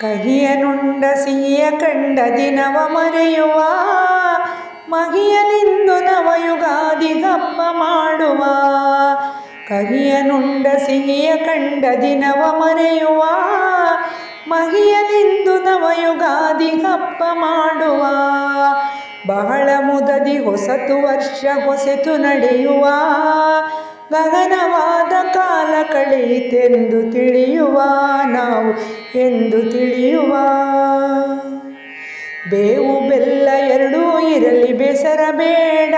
ಕಹಿಯ ನುಂಡ ಸಿಹಿಯ ಕಂಡ ದಿನವ ಮರೆಯುವ ಮಹಿಯಲಿಂದು ನವಯುಗಾದಿ ಹಬ್ಬ ಮಾಡುವ. ಕಹಿಯ ನುಂಡ ಸಿಹಿಯ ಕಂಡ ದಿನವ ಮರೆಯುವ ಮಹಿಯಲಿಂದು ನವಯುಗಾದಿ ಹಬ್ಬ ಮಾಡುವ. ಬಹಳ ಮುದದಿ ಹೊಸತು ವರ್ಷ ಹೊಸತು ನಡೆಯುವ, ಗಗನವಾದ ಕಾಲ ಕಳೆಯಿತೆಂದು ತಿಳಿಯುವ, ನಾವು ಎಂದು ತಿಳಿಯುವ. ಬೇವು ಬೆಲ್ಲ ಎರಡೂ ಇರಲಿ, ಬೇಸರ ಬೇಡ.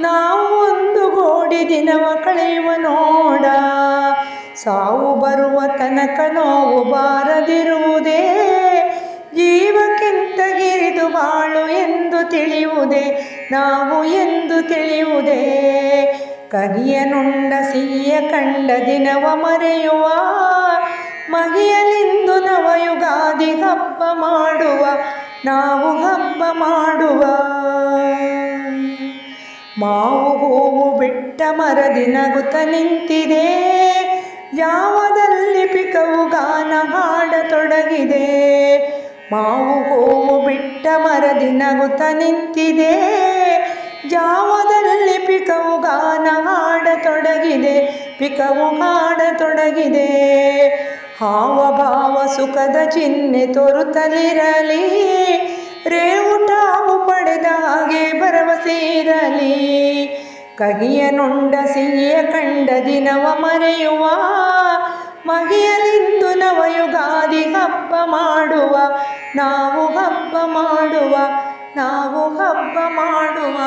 ನಾವು ಒಂದು ಗೋಡಿ ದಿನವ ಕಳೆಯುವ ನೋಡ. ಸಾವು ಬರುವ ತನಕ ನೋವು ಬಾರದಿರುವುದೇ. ಜೀವಕ್ಕೆಂತಗಿರಿದು ಬಾಳು ಎಂದು ತಿಳಿಯುವುದೇ, ನಾವು ಎಂದು ತಿಳಿಯುವುದೇ. ಕಹಿಯ ನುಂಡ ಸಿಹಿಯ ಕಂಡ ದಿನವ ಮರೆಯುವ, ಮಹಿಯಲಿಂದು ನವಯುಗಾದಿ ಹಬ್ಬ ಮಾಡುವ, ನಾವು ಹಬ್ಬ ಮಾಡುವ. ಮಾವು ಹೂವು ಬಿಟ್ಟ ಮರದಿ ನಗುತ ನಿಂತಿದೆ, ಯಾವದಲ್ಲಿ ಪಿಕವು ಗಾನ ಹಾಡತೊಡಗಿದೆ ಮಾವು ಹೂವು ಬಿಟ್ಟ ಮರದಿ ನಗುತ ನಿಂತಿದೆ ಜಾವದಲ್ಲಿ ಪಿಕವು ಗಾನ ಹಾಡತೊಡಗಿದೆ, ಪಿಕವು ಹಾಡತೊಡಗಿದೆ. ಹಾವ ಭಾವ ಸುಖದ ಚಿಹ್ನೆ ತೋರುತ್ತಲಿರಲಿ ರೇವುಟಾವು ಪಡೆದ ಹಾಗೆ ಭರವಸೆ ಇರಲಿ. ಕಹಿಯ ನೊಂಡ ಸಿಹಿಯ ಕಂಡ ದಿನವ ಮರೆಯುವ, ಮಹಿಯಲಿಂದು ನವಯುಗಾದಿ ಹಬ್ಬ ಮಾಡುವ, ನಾವು ಹಬ್ಬ ಮಾಡುವ, ನಾವು ಹಬ್ಬ ಮಾಡುವ.